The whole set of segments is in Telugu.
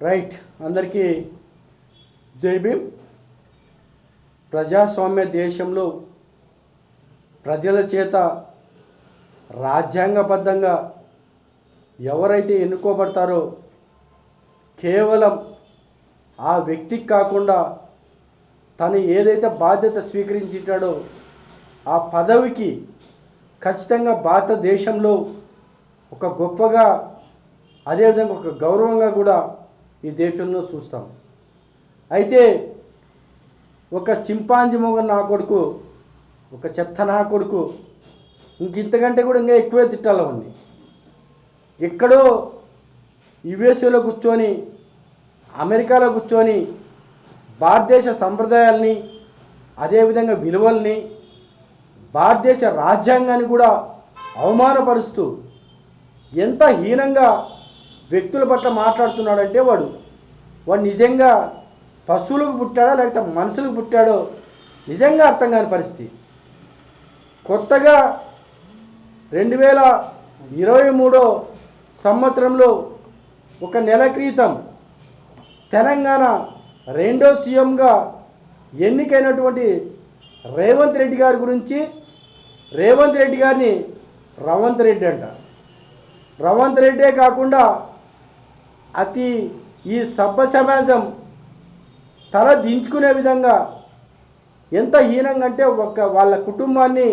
రైట్. అందరికీ జై భీమ్. ప్రజాస్వామ్య దేశంలో ప్రజల చేత రాజ్యాంగబద్ధంగా ఎవరైతే ఎన్నుకోబడతారో కేవలం ఆ వ్యక్తికి కాకుండా తను ఏదైతే బాధ్యత స్వీకరించాడో ఆ పదవికి ఖచ్చితంగా భారతదేశంలో ఒక గొప్పగా అదేవిధంగా ఒక గౌరవంగా కూడా ఈ దేశంలో చూస్తాం. అయితే ఒక చింపాంజీ మొగ నా కొడుకు ఒక చెత్త నా కొడుకు ఇంక ఇంతకంటే కూడా ఇంకా ఎక్కువే తిట్టాలి అవన్నీ ఎక్కడో యుఎస్ఏలో కూర్చొని అమెరికాలో కూర్చొని భారతదేశ సంప్రదాయాల్ని అదేవిధంగా విలువల్ని భారతదేశ రాజ్యాంగాన్ని కూడా అవమానపరుస్తూ ఎంత హీనంగా వ్యక్తుల పట్ల మాట్లాడుతున్నాడంటే వాడు వాడు నిజంగా పశువులకు పుట్టాడో లేకపోతే మనుషులకు పుట్టాడో నిజంగా అర్థం కాని పరిస్థితి. కొత్తగా రెండు వేల ఇరవై మూడో సంవత్సరంలో ఒక నెల క్రితం తెలంగాణ రెండో సీఎంగా ఎన్నికైనటువంటి రేవంత్ రెడ్డి గారి గురించి రేవంత్ రెడ్డి గారిని రవంత్ రెడ్డి అంట. రవంత్ రెడ్డే కాకుండా అతి ఈ సభ్య సమాజం తల దించుకునే విధంగా ఎంత హీనంగా అంటే ఒక వాళ్ళ కుటుంబాన్ని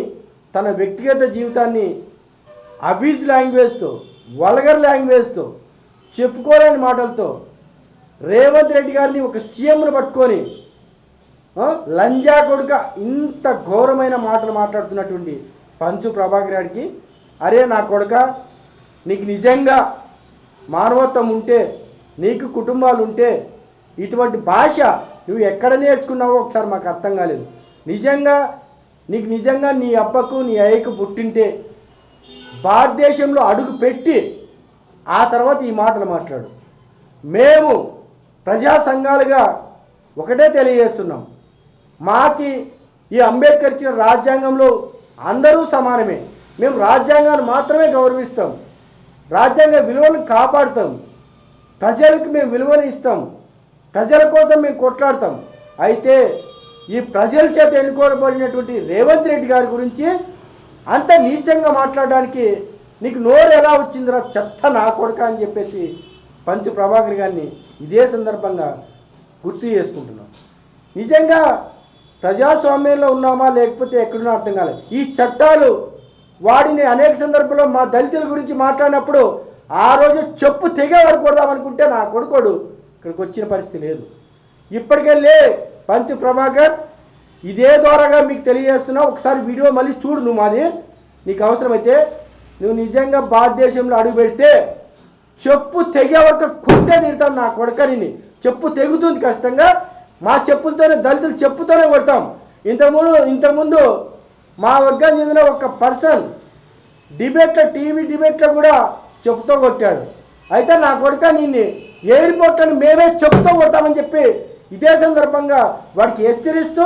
తన వ్యక్తిగత జీవితాన్ని అబీజ్ లాంగ్వేజ్తో వల్గర్ లాంగ్వేజ్తో చెప్పుకోలేని మాటలతో రేవంత్ రెడ్డి గారిని ఒక సీఎంను పట్టుకొని లంజా కొడుక ఇంత ఘోరమైన మాటలు మాట్లాడుతున్నటువంటి పంచు ప్రభాకర్ గారికి అరే నా కొడుక నీకు నిజంగా మానవత్వం ఉంటే నీకు కుటుంబాలు ఉంటే ఇటువంటి భాష నువ్వు ఎక్కడ నేర్చుకున్నావో ఒకసారి మాకు అర్థం కాలేదు. నిజంగా నీకు నిజంగా నీ అబ్బకు నీ అయ్యకు పుట్టింటే భారతదేశంలో అడుగు పెట్టి ఆ తర్వాత ఈ మాటలు మాట్లాడు. మేము ప్రజా సంఘాలుగా ఒకటే తెలియజేస్తున్నాం. మాకి ఈ అంబేద్కర్ ఇచ్చిన రాజ్యాంగంలో అందరూ సమానమే. మేము రాజ్యాంగాన్ని మాత్రమే గౌరవిస్తాం. రాజ్యాంగ విలువలను కాపాడుతాం. ప్రజలకు మేము విలువను ఇస్తాం. ప్రజల కోసం మేము కొట్లాడతాం. అయితే ఈ ప్రజల చేత ఎన్నుకోబడినటువంటి రేవంత్ రెడ్డి గారి గురించి అంత నీచంగా మాట్లాడడానికి నీకు నోరు ఎలా వచ్చిందిరా చెత్త నా కొడుక అని చెప్పేసి పంచు ప్రభాకర్ గారిని ఇదే సందర్భంగా గుర్తు చేసుకుంటున్నాం. నిజంగా ప్రజాస్వామ్యంలో ఉన్నామా లేకపోతే ఎక్కడున్నా అర్థం కాలేదు. ఈ చట్టాలు వాడిని అనేక సందర్భాల్లో మా దళితుల గురించి మాట్లాడినప్పుడు ఆ రోజు చెప్పు తెగే అనుకుంటే నా కొడుకోడు ఇక్కడికి వచ్చిన పరిస్థితి లేదు. ఇప్పటికెళ్ళి పంచు ప్రభాకర్ ఇదే ద్వారాగా మీకు తెలియజేస్తున్నా ఒకసారి వీడియో మళ్ళీ చూడు నువ్వు మాది. నీకు అవసరమైతే నువ్వు నిజంగా భారతదేశంలో అడుగు పెడితే చెప్పు తెగే వరకు కొట్టే తిడతాను నా కొడకని చెప్పు తెగుతుంది ఖచ్చితంగా. మా చెప్పులతోనే దళితులు చెప్పుతోనే కొడతాం. ఇంతకుముందు ఇంతకుముందు మా వర్గానికి చెందిన ఒక పర్సన్ డిబేట్లో టీవీ డిబేట్లో కూడా చెప్తూ కొట్టాడు. అయితే నా కొడుక నిన్ను ఎయిర్పోర్ట్లను మేమే చెబుతూ కొడతామని చెప్పి ఇదే సందర్భంగా వాడికి హెచ్చరిస్తూ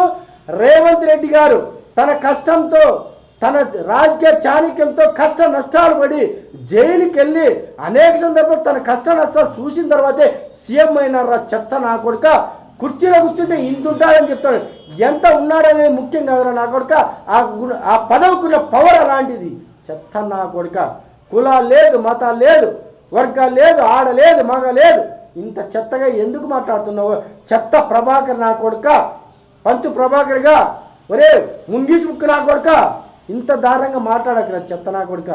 రేవంత్ రెడ్డి గారు తన కష్టంతో తన రాజకీయ చాణక్యంతో కష్ట నష్టాలు పడి జైలుకి వెళ్ళి అనేక సందర్భాలు తన కష్ట నష్టాలు చూసిన తర్వాతే సీఎం అయినారా చెత్త నా కొడుక కుర్చీలో కూర్చుంటే ఇంత ఉంటాడని చెప్తాడు. ఎంత ఉన్నాడనేది ముఖ్యం కాదురా నా కొడుక. ఆ గుణ ఆ పదవికున్న పవర్ అలాంటిది. చెత్త నా కొడుక. కులాలు లేదు మతాలు లేదు వర్గాలు లేదు ఆడ లేదు మగ లేదు. ఇంత చెత్తగా ఎందుకు మాట్లాడుతున్నావు? చెత్త ప్రభాకర్ నా కొడుక. పంచు ప్రభాకర్గా. ఒరే ముంగీసి ముక్కు నా కొడుక. ఇంత దారుణంగా మాట్లాడకరా చెత్త నా కొడుక.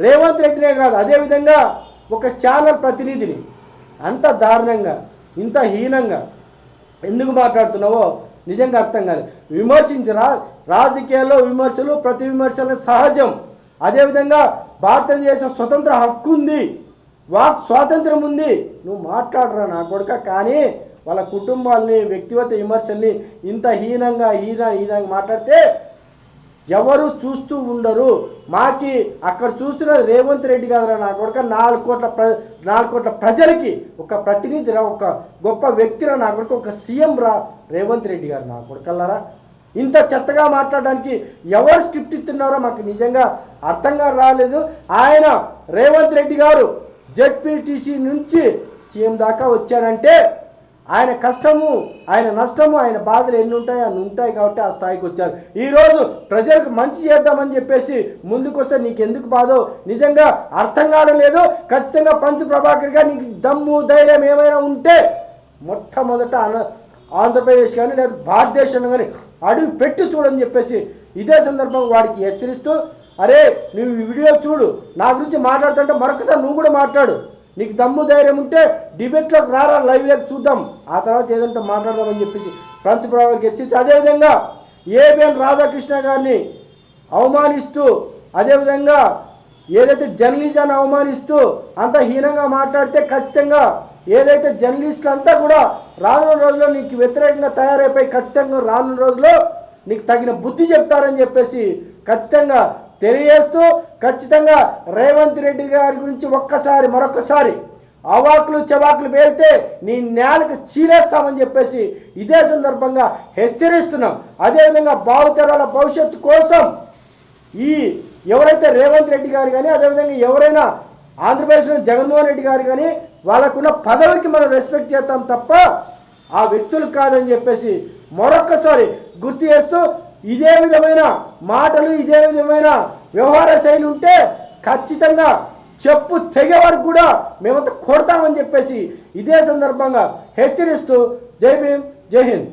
రేవంత్ రెడ్డినే కాదు అదేవిధంగా ఒక ఛానల్ ప్రతినిధిని. అంత దారుణంగా ఇంత హీనంగా. ఎందుకు మాట్లాడుతున్నావో నిజంగా అర్థం కాదు విమర్శించరా రాజకీయాల్లో విమర్శలు ప్రతి విమర్శలు సహజం. అదేవిధంగా భారతదేశ స్వతంత్ర హక్కు ఉంది వాక్ స్వాతంత్రం ఉంది. నువ్వు మాట్లాడరా నా కొడుక? కానీ వాళ్ళ కుటుంబాలని వ్యక్తిగత విమర్శల్ని ఇంత హీనంగా హీన హీనంగా మాట్లాడితే ఎవరు చూస్తూ ఉండరు. మాకి అక్కడ చూసిన రేవంత్ రెడ్డి గారు నా కొడుక నాలుగు కోట్ల ప్ర నాలుగు కోట్ల ప్రజలకి ఒక ప్రతినిధిరా ఒక గొప్ప వ్యక్తిరా నా కొడుకు ఒక సీఎం రా రేవంత్ రెడ్డి గారు నా కొడుకల్లారా? ఇంత చెత్తగా మాట్లాడడానికి ఎవరు స్క్రిప్ట్ ఇస్తున్నారో మాకు నిజంగా అర్థంగా రాలేదు. ఆయన రేవంత్ రెడ్డి గారు జెడ్పీటీసీ నుంచి సీఎం దాకా వచ్చాడంటే ఆయన కష్టము ఆయన నష్టము ఆయన బాధలు ఎన్ని ఉంటాయి? అన్ని ఉంటాయి కాబట్టి ఆ స్థాయికి వచ్చారు. ఈరోజు ప్రజలకు మంచి చేద్దామని చెప్పేసి ముందుకొస్తే నీకు ఎందుకు బాధో? నిజంగా అర్థం కావడం లేదు. ఖచ్చితంగా పంచు ప్రభాకర్గా నీకు దమ్ము ధైర్యం ఏమైనా ఉంటే మొట్టమొదట ఆంధ్రప్రదేశ్ కానీ లేదా భారతదేశంలో కానీ అడుగు పెట్టి చూడని చెప్పేసి ఇదే సందర్భంగా వాడికి హెచ్చరిస్తూ అరే నువ్వు ఈ వీడియో చూడు. నా గురించి మాట్లాడుతుంటే మరొకసారి నువ్వు కూడా మాట్లాడు. నీకు దమ్ము ధైర్యం ఉంటే డిబేట్లోకి రారా లైవ్ లైక్ చూద్దాం. ఆ తర్వాత ఏదంటే మాట్లాడదామని చెప్పేసి పంచప్రభాకర్కి హెచ్చరించి అదేవిధంగా ఏబిఎన్ రాధాకృష్ణ గారిని అవమానిస్తూ అదేవిధంగా ఏదైతే జర్నలిజాన్ని అవమానిస్తూ అంత హీనంగా మాట్లాడితే ఖచ్చితంగా ఏదైతే జర్నలిస్టులు అంతా కూడా రానున్న రోజుల్లో నీకు వ్యతిరేకంగా తయారైపోయి ఖచ్చితంగా రానున్న రోజుల్లో నీకు తగిన బుద్ధి చెప్తారని చెప్పేసి ఖచ్చితంగా తెలియజేస్తూ ఖచ్చితంగా రేవంత్ రెడ్డి గారి గురించి ఒక్కసారి మరొకసారి అవాకులు చవాకులు పేలితే నీ నేలకు చీరేస్తామని చెప్పేసి ఇదే సందర్భంగా హెచ్చరిస్తున్నాం. అదేవిధంగా భావితరాల భవిష్యత్తు కోసం ఈ ఎవరైతే రేవంత్ రెడ్డి గారు కానీ అదేవిధంగా ఎవరైనా ఆంధ్రప్రదేశ్లో జగన్మోహన్ రెడ్డి గారు కానీ వాళ్ళకున్న పదవికి మనం రెస్పెక్ట్ చేస్తాం తప్ప ఆ వ్యక్తులు కాదని చెప్పేసి మరొక్కసారి గుర్తు చేస్తూ ఇదే విధమైన మాటలు ఇదే విధమైన వ్యవహార శైలి ఉంటే ఖచ్చితంగా చెప్పు తెగే వరకు కూడా మేమంతా కొడతామని చెప్పేసి ఇదే సందర్భంగా హెచ్చరిస్తూ జై భీమ్ జై హింద్.